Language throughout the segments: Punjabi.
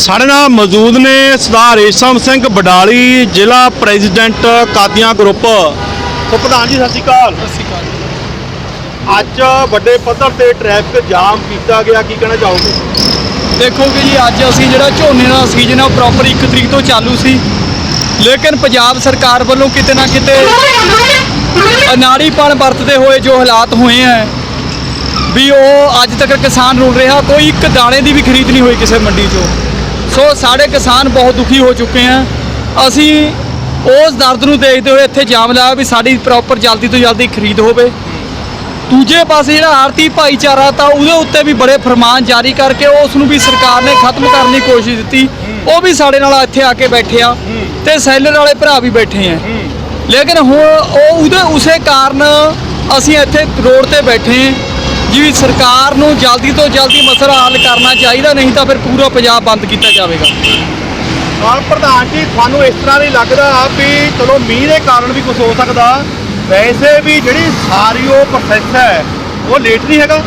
ਸਾਡੇ ਨਾਲ ਮੌਜੂਦ ਨੇ ਸਰਦਾਰ ਰੇਸ਼ਮ ਸਿੰਘ ਬਡਾਲੀ ਜ਼ਿਲ੍ਹਾ ਪ੍ਰੈਜ਼ੀਡੈਂਟ ਕਾਦੀਆਂ ਗਰੁੱਪ। ਸੋ ਪ੍ਰਧਾਨ ਜੀ ਸਤਿ ਸ਼੍ਰੀ ਅਕਾਲ। ਅੱਜ ਵੱਡੇ ਪੱਧਰ ਤੇ ਟ੍ਰੈਫਿਕ ਜਾਮ ਕੀਤਾ ਗਿਆ ਕੀ ਕਹਿਣਾ ਚਾਹੋਗੇ? ਦੇਖੋ ਕਿ ਜੀ ਅੱਜ ਅਸੀਂ ਜਿਹੜਾ ਝੋਨੇ ਦਾ ਸੀਜ਼ਨ ਆ ਪ੍ਰੋਪਰ 1 ਤਰੀਕ ਤੋਂ ਚਾਲੂ ਸੀ। ਲੇਕਿਨ ਪੰਜਾਬ ਸਰਕਾਰ ਵੱਲੋਂ ਕਿਤੇ ਨਾ ਕਿਤੇ ਅਨਾੜੀਪਣ ਵਰਤਦੇ ਹੋਏ ਜੋ ਹਾਲਾਤ ਹੋਏ ਆ ਵੀ ਉਹ ਅੱਜ ਤੱਕ ਕਿਸਾਨ ਰੁਲ ਰਿਹਾ ਕੋਈ ਇੱਕ ਦਾਣੇ ਦੀ ਵੀ ਖਰੀਦ ਨਹੀਂ ਹੋਈ ਕਿਸੇ ਮੰਡੀ 'ਚੋਂ। ਸੋ ਸਾਡੇ ਕਿਸਾਨ ਬਹੁਤ ਦੁਖੀ ਹੋ ਚੁੱਕੇ ਆ। ਅਸੀਂ ਉਸ ਦਰਦ ਨੂੰ ਦੇਖਦੇ ਹੋਏ ਇੱਥੇ ਜਾਮ ਲਾਇਆ ਵੀ ਸਾਡੀ ਪ੍ਰੋਪਰ ਜਲਦੀ ਤੋਂ ਜਲਦੀ ਖਰੀਦ ਹੋਵੇ। ਦੂਜੇ ਪਾਸੇ ਜਿਹੜਾ ਆਰਤੀ ਭਾਈਚਾਰਾ ਤਾਂ ਉਹਦੇ ਉੱਤੇ ਵੀ ਬੜੇ ਫਰਮਾਨ ਜਾਰੀ ਕਰਕੇ ਉਸ ਨੂੰ ਵੀ ਸਰਕਾਰ ਨੇ ਖਤਮ ਕਰਨ ਦੀ ਕੋਸ਼ਿਸ਼ ਦਿੱਤੀ। ਉਹ ਵੀ ਸਾਡੇ ਨਾਲ ਇੱਥੇ ਆ ਕੇ ਬੈਠੇ ਆ ਤੇ ਸੈਲਰ ਵਾਲੇ ਭਰਾ ਵੀ ਬੈਠੇ ਆ। ਲੇਕਿਨ ਹੁਣ ਉਹ ਉਹਦੇ ਉਸੇ ਕਾਰਨ ਅਸੀਂ ਇੱਥੇ ਰੋਡ ਤੇ ਬੈਠੇ ਹਾਂ ਜੀ ਸਰਕਾਰ ਨੂੰ ਜਲਦੀ ਤੋਂ ਜਲਦੀ ਮਸਲਾ ਹੱਲ ਕਰਨਾ ਚਾਹੀਦਾ ਨਹੀਂ ਤਾਂ ਫਿਰ ਪੂਰਾ ਪੰਜਾਬ ਬੰਦ ਕੀਤਾ ਜਾਵੇਗਾ। ਨਾਲ ਪ੍ਰਧਾਨ ਜੀ ਤੁਹਾਨੂੰ ਇਸ ਤਰ੍ਹਾਂ ਨਹੀਂ ਲੱਗਦਾ ਵੀ ਚਲੋ ਮੀਂਹ ਦੇ ਕਾਰਨ ਵੀ ਕੁਝ ਹੋ ਸਕਦਾ। ਵੈਸੇ ਵੀ ਜਿਹੜੀ ਸਾਰੀ ਉਹ ਪ੍ਰੋਸੈਸ ਹੈ ਉਹ ਲੇਟ ਨਹੀਂ ਹੈਗਾ।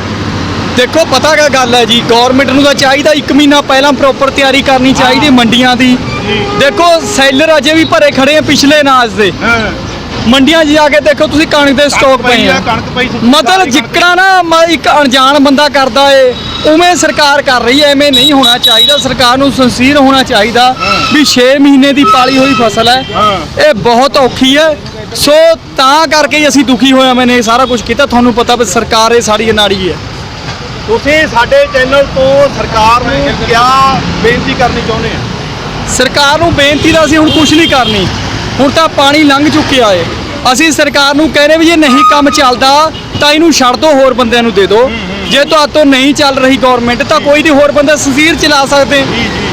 ਦੇਖੋ ਪਤਾ ਕਿਆ ਗੱਲ ਹੈ ਜੀ ਗਵਰਨਮੈਂਟ ਨੂੰ ਤਾਂ ਚਾਹੀਦਾ 1 ਮਹੀਨਾ ਪਹਿਲਾਂ ਪ੍ਰੋਪਰ ਤਿਆਰੀ ਕਰਨੀ ਚਾਹੀਦੀ ਮੰਡੀਆਂ ਦੀ। ਦੇਖੋ ਸੈਲਰ ਅਜੇ ਵੀ ਭਰੇ ਖੜੇ ਆ ਪਿਛਲੇ ਅਨਾਜ ਦੇ। ਮੰਡੀਆਂ 'ਚ ਜਾ ਕੇ ਦੇਖੋ ਤੁਸੀਂ ਕਣਕ ਦੇ ਸਟਾਕ ਪਏ ਆ ਕਣਕ ਪਈ ਸੁੱਕੀ ਮਤਲਬ। ਜਿੱਕਣਾ ਨਾ ਮ- ਇੱਕ ਅਣਜਾਣ ਬੰਦਾ ਕਰਦਾ ਏ ਉਵੇਂ ਸਰਕਾਰ ਕਰ ਰਹੀ ਐ ਐਵੇਂ ਨਹੀਂ ਹੋਣਾ ਚਾਹੀਦਾ। ਸਰਕਾਰ ਨੂੰ ਸੰਸੀਰ ਹੋਣਾ ਚਾਹੀਦਾ ਵੀ 6 ਮਹੀਨੇ ਦੀ ਪਾਲੀ ਹੋਈ ਫਸਲ ਹਾਂ। ਇਹ ਬਹੁਤ ਔਖੀ ਹੈ ਸੋ ਤਾਂ ਕਰਕੇ ਹੀ ਅਸੀਂ ਦੁਖੀ ਹੋਇਆ ਮੈਨੇ ਇਹ ਸਾਰਾ ਕੁਝ ਕੀਤਾ। ਤੁਹਾਨੂੰ ਪਤਾ ਵੀ ਸਰਕਾਰ ਇਹ ਸਾਡੀ ਅਨਾੜੀ ਹੈ ਤੁਸੀਂ ਸਾਡੇ ਚੈਨਲ ਤੋਂ ਸਰਕਾਰ ਨੂੰ ਕਿਆ ਬੇਨਤੀ ਕਰਨੀ ਚਾਹੁੰਦੇ ਆ ਸਰਕਾਰ ਨੂੰ ਬੇਨਤੀ ਦਾ ਅਸੀਂ ਹੁਣ ਕੁਝ ਨਹੀਂ ਕਰਨੀ। ਹੁਣ ਤਾਂ ਪਾਣੀ ਲੰਘ ਚੁੱਕਿਆ ਏ। ਅਸੀਂ ਸਰਕਾਰ ਨੂੰ ਕਹਿ ਰਹੇ ਵੀ ਜੇ ਨਹੀਂ ਕੰਮ ਚੱਲਦਾ ਤਾਂ ਇਹਨੂੰ ਛੱਡ ਦਿਓ ਹੋਰ ਬੰਦਿਆਂ ਨੂੰ ਦੇ ਦਿਓ ਜੇ ਤੁਹਾਤੋਂ ਨਹੀਂ ਚੱਲ ਰਹੀ ਗਵਰਨਮੈਂਟ ਤਾਂ ਕੋਈ ਨਹੀਂ ਹੋਰ ਬੰਦਾ ਸਸੀਰ ਚਲਾ ਸਕਦੇ।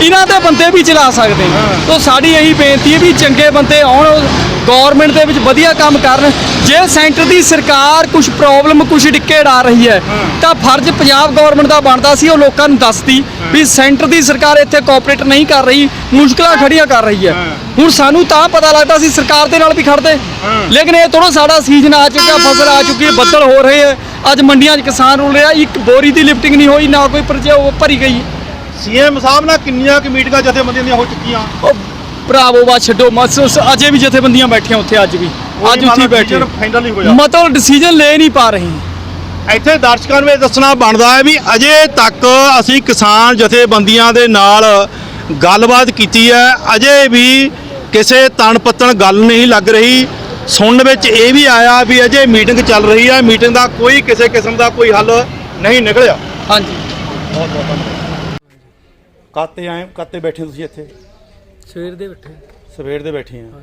ਇਹਨਾਂ ਦੇ ਬੰਦੇ ਵੀ ਚਲਾ ਸਕਦੇ। ਤਾਂ ਸਾਡੀ ਇਹੀ ਬੇਨਤੀ ਹੈ ਵੀ ਚੰਗੇ ਬੰਦੇ ਆਉਣ ਗਵਰਨਮੈਂਟ ਦੇ ਵਿੱਚ ਵਧੀਆ ਕੰਮ ਕਰਨ। ਜੇ ਸੈਂਟਰ ਦੀ ਸਰਕਾਰ ਕੁਝ ਪ੍ਰੋਬਲਮ ਕੁਝ ਡਿੱਕੇ ਡਾ ਰਹੀ ਹੈ ਤਾਂ ਫਰਜ਼ ਪੰਜਾਬ ਗਵਰਨਮੈਂਟ ਦਾ ਬਣਦਾ ਸੀ ਉਹ ਲੋਕਾਂ ਨੂੰ ਦੱਸਦੀ ਵੀ ਸੈਂਟਰ ਦੀ ਸਰਕਾਰ ਇੱਥੇ ਕੋਆਪਰੇਟ ਨਹੀਂ ਕਰ ਰਹੀ ਮੁਸ਼ਕਲਾਂ ਖੜੀਆਂ ਕਰ ਰਹੀ ਹੈ। ਹੁਣ ਸਾਨੂੰ ਤਾਂ ਪਤਾ ਲੱਗਦਾ ਸੀ ਸਰਕਾਰ ਦੇ ਨਾਲ ਵੀ ਖੜਦੇ ਲੇਕਿਨ ਇਹ ਥੋੜਾ ਸਾਡਾ ਸੀਜ਼ਨ ਆ ਚੁੱਕਾ ਫਸਲ ਆ ਚੁੱਕੀ ਹੈ ਬੱਦਲ ਹੋ ਰਹੇ ਹੈ। ਅੱਜ ਮੰਡੀਆਂ 'ਚ ਕਿਸਾਨ ਰੁਲ ਰਿਹਾ ਇੱਕ ਬੋਰੀ ਦੀ ਲਿਫਟਿੰਗ ਨਹੀਂ ਹੋਈ ਨਾ ਕੋਈ ਪਰਚੇ ਉਹ ਭਰੀ ਗਈ। ਸੀਐਮ ਸਾਹਿਬ ਨਾਲ ਕਿੰਨੀਆਂ ਕੁ ਮੀਟਿੰਗਾਂ ਜਥੇਬੰਦੀਆਂ ਦੀਆਂ ਹੋ ਚੁੱਕੀਆਂ? ਉਹ ਭਰਾਵੋ ਬਾ ਛੱਡੋ ਮਸ ਅਜੇ ਵੀ ਜਥੇਬੰਦੀਆਂ ਬੈਠੀਆਂ ਉੱਥੇ ਅੱਜ ਵੀ। ਅੱਜ ਉੱਥੇ ਬੈਠੇ। ਫਾਈਨਲ ਨਹੀਂ ਹੋਇਆ ਮਤਲਬ ਡਿਸੀਜਨ ਲੈ ਨਹੀਂ ਪਾ ਰਹੇ। ਇੱਥੇ ਦਰਸ਼ਕਾਂ ਨੂੰ ਇਹ ਦੱਸਣਾ ਬਣਦਾ ਹੈ ਵੀ ਅਜੇ ਤੱਕ ਅਸੀਂ ਕਿਸਾਨ ਜਥੇਬੰਦੀਆਂ ਦੇ ਨਾਲ ਗੱਲਬਾਤ ਕੀਤੀ ਹੈ। ਅਜੇ ਵੀ ਕਿਸੇ ਤਣ ਪੱਤਣ ਗੱਲ ਨਹੀਂ ਲੱਗ ਰਹੀ। ਸੁਣਨ ਵਿੱਚ ਇਹ ਵੀ ਆਇਆ ਵੀ ਅਜੇ ਮੀਟਿੰਗ ਚੱਲ ਰਹੀ ਹੈ ਮੀਟਿੰਗ ਦਾ ਕੋਈ ਕਿਸੇ ਕਿਸਮ ਦਾ ਕੋਈ ਹੱਲ ਨਹੀਂ ਨਿਕਲਿਆ। ਹਾਂਜੀ। ਕਾਤੇ ਆਏ ਕਾਤੇ ਬੈਠੇ ਤੁਸੀਂ ਇੱਥੇ? ਸਵੇਰ ਦੇ ਬੈਠੇ ਸਵੇਰ ਦੇ ਬੈਠੇ ਆ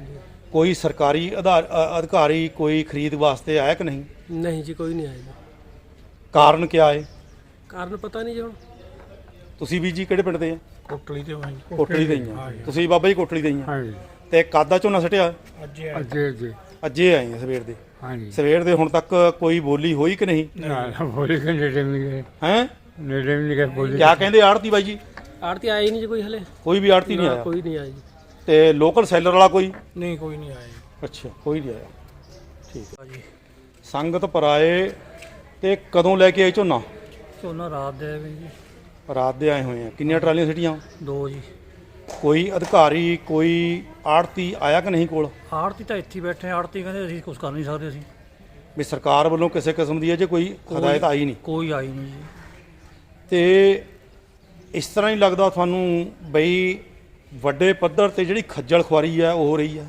ਕੋਈ ਸਰਕਾਰੀ ਆਧਾਰ ਅਧਿਕਾਰੀ ਕੋਈ ਖਰੀਦ ਵਾਸਤੇ ਆਇਆ ਕਿ ਨਹੀਂ? ਨਹੀਂ ਜੀ ਕੋਈ ਨਹੀਂ ਆਇਆ ਕਾਰਨ ਕੀ ਹੈ? ਕਾਰਨ ਪਤਾ ਨਹੀਂ ਜੀ ਹੁਣ। ਤੁਸੀਂ ਵੀ ਜੀ ਕਿਹੜੇ ਪਿੰਡ ਦੇ ਆ? ਕੋਟਲੀ ਤੇ ਭਾਈ। ਕੋਟਲੀ ਦੇ ਹੀ ਤੁਸੀਂ ਬਾਬਾ ਜੀ ਕੋਟਲੀ ਦੇ ਹੀ ਤੇ ਕਾਦਾ ਝੋਨਾ ਸਟਿਆ? ਅੱਜੇ ਅੱਜੇ ਅੱਜੇ ਆਏ ਆ ਸਵੇਰ ਦੇ। ਹਾਂਜੀ। ਸਵੇਰ ਦੇ ਹੁਣ ਤੱਕ ਕੋਈ ਬੋਲੀ ਹੋਈ ਕਿ ਨਹੀਂ? ਨਾ ਬੋਲੀ ਕਿ ਨੇੜੇ ਵੀ ਨਹੀਂ ਗਏ। ਹੈ? ਨੇੜੇ ਵੀ ਨਹੀਂ ਗਏ ਬੋਲੀ ਕਿਆ ਕਹਿੰਦੇ ਆੜਤੀ ਬਾਈ ਜੀ? ਆੜਤੀ ਆਈ ਨਹੀਂ ਜੀ ਕੋਈ ਹਲੇ। ਕੋਈ ਵੀ ਆੜਤੀ ਨਹੀਂ ਆਇਆ? ਕੋਈ ਨਹੀਂ ਆਇਆ ਜੀ। ਤੇ ਲੋਕਲ ਸੈਲਰ ਵਾਲਾ ਕੋਈ? ਨਹੀਂ ਕੋਈ ਨਹੀਂ ਆਇਆ ਜੀ। ਅੱਛਾ ਕੋਈ ਨਹੀਂ ਆਇਆ। ਠੀਕ ਹੈ ਸੰਗਤ ਪਰਾਏ ਤੇ ਕਦੋਂ ਲੈ ਕੇ ਆਏ ਝੋਨਾ? ਝੋਨਾ ਰਾਤ ਦੇ ਵੀ ਜੀ। ਰਾਤ ਦੇ ਆਏ ਹੋਏ ਆ। ਕਿੰਨੀਆਂ ਟਰਾਲੀਆਂ ਸਿਟੀਆਂ? ਦੋ ਜੀ। ਕੋਈ ਅਧਿਕਾਰੀ ਕੋਈ ਆੜਤੀ ਆਇਆ ਕਿ ਨਹੀਂ ਕੋਲ? ਆੜਤੀ ਤਾਂ ਇੱਥੇ ਹੀ ਬੈਠੇ ਆੜਤੀ ਕਹਿੰਦੇ ਅਸੀਂ ਕੁਝ ਕਰ ਨਹੀਂ ਸਕਦੇ ਅਸੀਂ। ਵੀ ਸਰਕਾਰ ਵੱਲੋਂ ਕਿਸੇ ਕਿਸਮ ਦੀ ਅਜੇ ਕੋਈ ਹਦਾਇਤ ਆਈ ਨਹੀਂ? ਕੋਈ ਆਈ ਨਹੀਂ ਜੀ। ਤੇ ਇਸ ਤਰ੍ਹਾਂ ਹੀ ਲੱਗਦਾ ਤੁਹਾਨੂੰ ਬਈ ਵੱਡੇ ਪੱਧਰ ਤੇ ਜਿਹੜੀ ਖੱਜਲ ਖੁਆਰੀ ਹੈ ਉਹ ਹੋ ਰਹੀ ਹੈ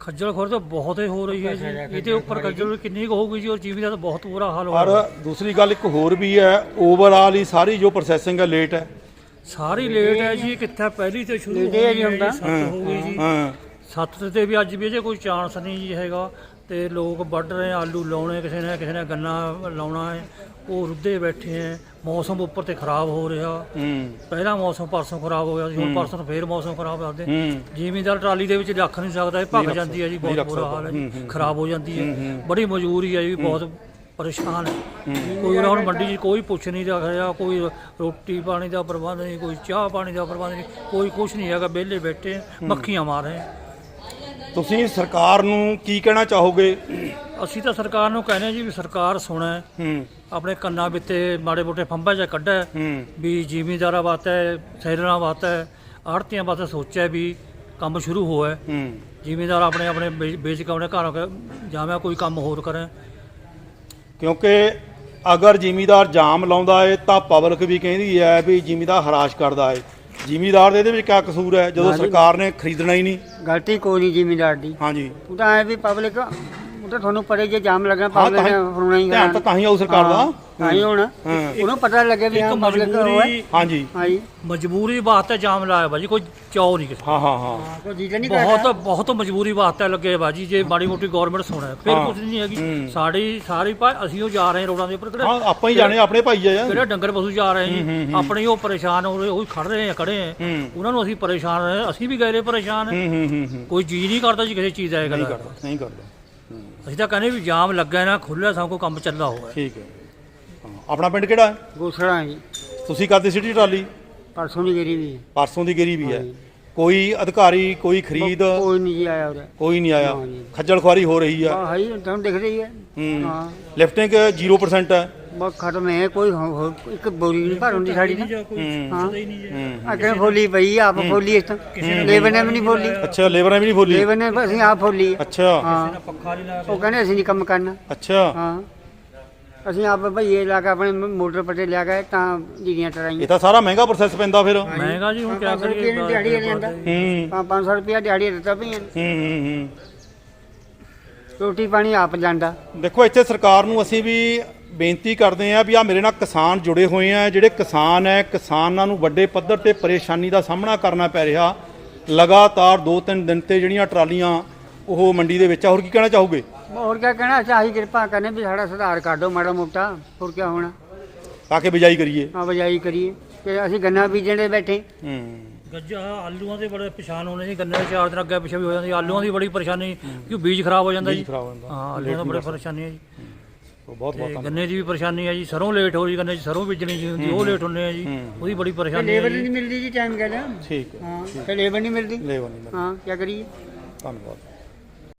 ਖੱਜਲ ਖੁਰ ਤਾਂ ਬਹੁਤ ਹੀ ਹੋ ਰਹੀ ਹੈ ਜੀ। ਇਹਦੇ ਉੱਪਰ ਖੱਜਲ ਕਿੰਨੀ ਕੁ ਹੋਊਗੀ ਜੀ ਔਰ ਜੀਵੀ ਦਾ ਤਾਂ ਬਹੁਤ ਬੁਰਾ ਹਾਲ ਹੋ ਪਰ ਰਿਹਾ। ਦੂਸਰੀ ਗੱਲ ਇੱਕ ਹੋਰ ਵੀ ਹੈ ਓਵਰਆਲ ਹੀ ਸਾਰੀ ਜੋ ਪ੍ਰੋਸੈਸਿੰਗ ਹੈ ਲੇਟ ਹੈ। ਸਾਰੀ ਲੇਟ ਹੈ ਜੀ ਕਿੱਥੇ ਪਹਿਲੀ ਤੇ ਸ਼ੁਰੂ ਹੋ ਗਈ ਹੁੰਦਾ ਹੋ ਗਈ ਜੀ। ਹਾਂ ਸੱਤ ਤੇ ਵੀ ਅੱਜ ਵੀ ਜੇ ਕੋਈ ਚਾਂਸ ਨਹੀਂ ਜੀ ਹੈਗਾ ਤੇ ਲੋਕ ਵੱਢ ਰਹੇ ਆ, ਆਲੂ ਲਾਉਣੇ ਕਿਸੇ ਨੇ ਕਿਸੇ ਨੇ ਗੰਨਾ ਲਾਉਣਾ ਹੈ ਉਹ ਰੁੱਦੇ ਬੈਠੇ ਹੈ ਮੌਸਮ ਉੱਪਰ ਤੇ ਖਰਾਬ ਹੋ ਰਿਹਾ। ਹੂੰ। ਪਹਿਲਾ ਮੌਸਮ ਪਰਸੋਂ ਖਰਾਬ ਹੋ ਗਿਆ ਸੀ ਹੁਣ ਪਰਸੋਂ ਫੇਰ ਮੌਸਮ ਖਰਾਬ ਕਰਦੇ ਹੂੰ। ਜ਼ਿਮੀਂਦਾਰ ਟਰਾਲੀ ਦੇ ਵਿੱਚ ਰੱਖ ਨਹੀਂ ਸਕਦਾ ਇਹ ਭੱਗ ਜਾਂਦੀ ਹੈ ਜੀ ਬਹੁਤ ਬੁਰਾ। ਹਾਲ ਹੈ ਜੀ ਹੂੰ, ਖਰਾਬ ਹੋ ਜਾਂਦੀ ਹੈ। ਬੜੀ ਮਜਬੂਰੀ ਹੈ ਜੀ ਬਹੁਤ ਪਰੇਸ਼ਾਨ ਹੈ। ਕੋਈ ਹੁਣ ਮੰਡੀ 'ਚ ਕੋਈ ਪੁੱਛ ਨਹੀਂ ਰੱਖ ਰਿਹਾ ਕੋਈ ਰੋਟੀ ਪਾਣੀ ਦਾ ਪ੍ਰਬੰਧ ਨਹੀਂ ਕੋਈ ਚਾਹ ਪਾਣੀ ਦਾ ਪ੍ਰਬੰਧ ਨਹੀਂ ਕੋਈ ਕੁਝ ਨਹੀਂ ਹੈਗਾ ਵਿਹਲੇ ਬੈਠੇ ਮੱਖੀਆਂ ਮਾਰ ਰਹੇ। ਤੁਸੀਂ ਸਰਕਾਰ ਨੂੰ ਕੀ ਕਹਿਣਾ ਚਾਹੋਗੇ? ਅਸੀਂ ਤਾਂ ਸਰਕਾਰ ਨੂੰ ਕਹਿੰਦੇ ਹਾਂ ਜੀ ਵੀ ਸਰਕਾਰ ਸੁਣੇ। ਹੂੰ। ਆਪਣੇ ਕੰਨਾਂ ਵਿੱਤੇ ਮਾੜੇ ਮੋਟੇ ਫੰਬਾ ਜਿਹਾ ਕੱਢੇ ਹੂੰ। ਵੀ ਜ਼ਿਮੀਂਦਾਰਾਂ ਵਾਸਤੇ ਸੈਲਰਾਂ ਵਾਸਤੇ ਆੜਤੀਆਂ ਵਾਸਤੇ ਸੋਚਿਆ ਵੀ ਕੰਮ ਸ਼ੁਰੂ ਹੋਇਆ ਹੂੰ। ਜ਼ਿਮੀਂਦਾਰ ਆਪਣੇ ਆਪਣੇ ਵੇਚ ਕੇ ਆਪਣੇ ਘਰ ਜਾਵੇਂ ਕੋਈ ਕੰਮ ਹੋਰ ਕਰੇ। ਕਿਉਂਕਿ ਅਗਰ ਜ਼ਿਮੀਦਾਰ ਜਾਮ ਲਾਉਂਦਾ ਏ ਤਾਂ ਪਬਲਿਕ ਵੀ ਕਹਿੰਦੀ ਹੈ ਵੀ ਜ਼ਿਮੀਦਾਰ ਹਰਾਸ਼ ਕਰਦਾ ਏ। ਜ਼ਿਮੀਦਾਰ ਦੇ ਇਹਦੇ ਵਿੱਚ ਕਿਆ ਕਸੂਰ ਹੈ? ਜਦੋਂ ਹਾਂਜੀ। ਸਰਕਾਰ ਨੇ ਖਰੀਦਣਾ ਹੀ ਨਹੀਂ। ਗਲਤੀ ਕੋਈ ਨਹੀਂ ਜ਼ਿਮੀਦਾਰ ਦੀ। ਹਾਂਜੀ। ਉਹ ਤਾਂ ਐ ਵੀ ਪਬਲਿਕ ਤਾਂ ਤੁਹਾਨੂੰ ਪਰੇ ਜੇ ਜਾਮ ਤਾਂ ਨੇ ਹੋਣਾ ਹੀ ਧਿਆਨ ਤਾਂ ਤਾਂ ਹੀ ਆਊ ਸਰਕਾਰ ਦਾ। ਤਾਂ ਹੀ ਹੋਣਾ। ਉਹਨੂੰ ਪਤਾ ਲੱਗੇ ਵੀ ਇੱਕ ਮਜਬੂਰੀ ਹਾਂਜੀ। ਹਾਂਜੀ। ਮਜਬੂਰੀ ਵਾਸਤੇ ਜਾਮ ਲਾਇਆ ਬਾਜੀ ਕੋਈ ਚਾਅ ਨਹੀਂ ਕਿਸੇ ਹਾਂ ਹਾਂ ਹਾਂ। ਕੋਈ ਜੀਤ ਨਹੀਂ ਬਹੁਤ ਬਹੁਤ ਮਜਬੂਰੀ ਵਾਸਤੇ ਲੱਗੇ ਬਾਜੀ ਜੇ ਮਾੜੀ ਮੋਟੀ ਗਵਰਨਮੈਂਟ ਸੁਣੇ ਫਿਰ। ਕੁਝ ਨਹੀਂ ਹੈਗੀ। ਸਾਡੀ ਸਾਰੀ ਭਾ- ਅਸੀਂ ਉਹ ਜਾ ਰਹੇ ਹਾਂ ਰੋਡਾਂ ਦੇ ਉੱਪਰ। ਹਾਂ ਕਿਹੜਾ ਆਪਾਂ ਹੀ ਜਾਣੇ ਆਪਣੇ ਭਾਈ ਆ ਕਿਹੜਾ ਡੰਗਰ ਪਸ਼ੂ ਜਾ ਰਹੇ ਜੀ। ਆਪਣੇ ਉਹ ਪਰੇਸ਼ਾਨ ਹੋ ਰਹੇ ਉਹ ਖੜ ਰਹੇ ਆ ਖੜੇ ਆ। ਹੂੰ। ਉਹਨਾਂ ਨੂੰ ਅਸੀਂ ਪਰੇਸ਼ਾਨ ਰਹੇ ਅਸੀਂ ਵੀ ਗਏ ਰਹੇ ਪਰੇਸ਼ਾਨ। ਕੋਈ ਚੀਜ਼ ਨਹੀਂ ਕਰਦਾ ਜੀ ਕਿਸੇ ਚੀਜ਼ ਦਾ ਇਹ ਨਹੀਂ ਕਰਦਾ ਨਹੀਂ ਕਰਦਾ। ਅਸੀਂ ਤਾਂ ਕਹਿੰਦੇ ਵੀ ਜਾਮ ਲੱਗਾ ਨਾ ਖੁੱਲਿਆ ਸਭ ਕੋ ਕੰਮ ਚੱਲਦਾ ਹੋਇਆ ਠੀਕ ਹੈ। ਹਾਂ, ਆਪਣਾ ਪਿੰਡ ਕਿਹੜਾ ਹੈ? ਗੋਸੜਾ ਜੀ। ਤੁਸੀਂ ਕਰਦੇ ਸਿਟੀ ਟਰਾਲੀ? ਪਰਸੋਂ ਦੀ ਗਰੀ ਵੀ ਹੈ। ਪਰਸੋਂ ਦੀ ਗਰੀ ਵੀ ਹੈ। ਕੋਈ ਅਧਿਕਾਰੀ ਕੋਈ ਖਰੀਦ? ਕੋਈ ਨਹੀਂ ਜੀ ਆਇਆ ਉਰੇ। ਕੋਈ ਨਹੀਂ ਆਇਆ। ਹਾਂਜੀ। ਖੱਜਲ ਖੁਆਰੀ ਹੋ ਰਹੀ ਆ। ਹਾਂ ਹਾਈ ਤੁਹਾਨੂੰ ਦਿਖ ਰਹੀ ਹੈ। ਹੂੰ। ਹਾਂ। ਲਿਫਟਿੰਗ 0% ਹੈ। ਬਹੁਤ ਖਤਮ ਹੈ ਕੋਈ ਹੋ- ਹੋ- ਇੱਕ ਬੋਰੀ ਨਹੀਂ ਭਰ ਹੁੰਦੀ ਸਾਡੀ ਤਾਂ ਹੂੰ। ਅਗਰ ਫੋਲੀ ਪਈ ਆਪ ਫੋਲੀ ਇਸ ਤੋਂ। ਲੇਬਰ ਨੇ ਵੀ ਨਹੀਂ ਫੋਲੀ ਅੱਛਾ ਲੇਬਰਾਂ ਵੀ ਨਹੀਂ ਬੋਲੀ? ਲੇਬਰ ਨੇ ਅਸੀਂ ਆਪ ਫੋਲੀ ਹੈ। ਅੱਛਾ। ਹਾਂ। ਪੱਖਾ ਨਹੀਂ ਲਾਇਆ ਉਹ ਕਹਿੰਦੇ ਅਸੀਂ ਨਹੀਂ ਕੰਮ ਕਰਨਾ। ਅੱਛਾ। ਹਾਂ। ਅਸੀਂ ਆਪ ਭਈਏ ਲਾ ਕੇ ਆਪਣੇ ਮ- ਮੋਟਰ ਪੱਟੇ ਲਿਆ ਕੇ ਤਾਂ ਜਿਹੜੀਆਂ ਇਹ ਟਰਾਈਆਂ ਤਾਂ ਸਾਰਾ ਮਹਿੰਗਾ ਪ੍ਰੋਸੈਸ ਪੈਂਦਾ ਫਿਰ। ਹੂੰ ਮਹਿੰਗਾ ਜੀ ਹੁਣ ਕਿਆ ਪੰਜ ਸੌ ਰੁਪਏ ਦੀ ਦਿਹਾੜੀ ਕਰੀਏ ਲੈਂਦਾ। ਹੂੰ। 500 ਰੁਪਏ ਦਿਹਾੜੀ ਦਿੱਤਾ ਭਈਆਂ ਨੂੰ। ਹੂੰ ਹੂੰ ਰੋਟੀ ਪਾਣੀ ਆਪ ਜਾਂਦਾ ਦੇਖੋ ਇੱਥੇ ਸਰਕਾਰ ਨੂੰ ਅਸੀਂ ਵੀ ਬੇਨਤੀ ਕਰਦੇ ਹਾਂ ਵੀ ਆ ਮੇਰੇ ਨਾਲ ਕਿਸਾਨ ਜੁੜੇ ਹੋਏ ਆ ਜਿਹੜੇ ਕਿਸਾਨ ਹੈ ਕਿਸਾਨਾਂ ਨੂੰ ਵੱਡੇ ਪੱਧਰ ਤੇ ਪਰੇਸ਼ਾਨੀ ਦਾ ਸਾਹਮਣਾ ਕਰਨਾ ਪੈ ਰਿਹਾ। ਲਗਾਤਾਰ 2-3 ਦਿਨ ਤੇ ਜਿਹੜੀਆਂ ਟਰਾਲੀਆਂ ਉਹ ਮੰਡੀ ਦੇ ਵਿੱਚ ਆ ਹੋਰ ਕੀ ਕਹਿਣਾ ਚਾਹੋਗੇ? ਹੋਰ ਕੀ ਕਹਿਣਾ? ਚਾਹੀ ਕਿਰਪਾ ਕਰਨੇ ਵੀ ਸਾਡਾ ਸੁਧਾਰ ਕਰ ਦਿਓ ਮਾੜਾ ਮੋਟਾ। ਹੋਰ ਕੀ ਹੋਣਾ? ਤਾਂ ਕਿ ਬਿਜਾਈ ਕਰੀਏ। ਆ ਬਜਾਈ ਕਰੀਏ। ਕਿ ਅਸੀਂ ਗੰਨਾ ਬੀਜਣ ਦੇ ਬੈਠੇ। ਹੂੰ। ਗੱਜਾ ਆਲੂਆਂ ਦੇ ਬੜੇ ਪਰੇਸ਼ਾਨ ਹੋਣੇ ਜੀ ਗੰਨੇ ਦੇ ਚਾਰ ਦਿਨ ਅੱਗੇ ਪਿੱਛੇ ਵੀ ਹੋ ਜਾਂਦੀ ਆਲੂਆਂ ਦੀ ਬੜੀ ਪਰੇਸ਼ਾਨੀ ਕਿਉਂ ਬੀਜ ਖਰਾਬ ਹੋ ਜਾਂਦਾ ਜੀ? ਹੋ ਜਾਂਦਾ। ਹਾਂ ਆਲੂਆਂ ਦਾ ਬੜੇ ਪਰੇਸ਼ਾਨੀ ਹੈ ਜੀ। ਬਹੁਤ ਬਹੁਤ ਧੰਨਵਾਦ। ਗੰਨੇ ਦੀ ਵੀ ਪਰੇਸ਼ਾਨੀ ਹੈ ਜੀ ਸਰੋਂ ਲੇਟ ਹੋ ਰਹੀ ਗੰਨੇ 'ਚ ਸਰੋਂ ਬੀਜਣੀ ਜੀ ਹੁੰਦੀ ਉਹ ਲੇਟ ਹੁੰਦੇ ਆ ਜੀ ਉਹਦੀ ਬੜੀ ਪਰੇਸ਼ਾਨੀ ਹੈ ਲੇਬਰ ਜੀ। ਨਹੀਂ ਮਿਲਦੀ ਜੀ ਟਾਈਮ ਗੱਲ ਠੀਕ ਹੈ ਹਾਂ ਤੇ ਲੇਬਰ ਨਹੀਂ ਮਿਲਦੀ? ਲੈ ਬਣੀ ਹਾਂ ਕੀ ਕਰੀਏ? ਧੰਨਵਾਦ।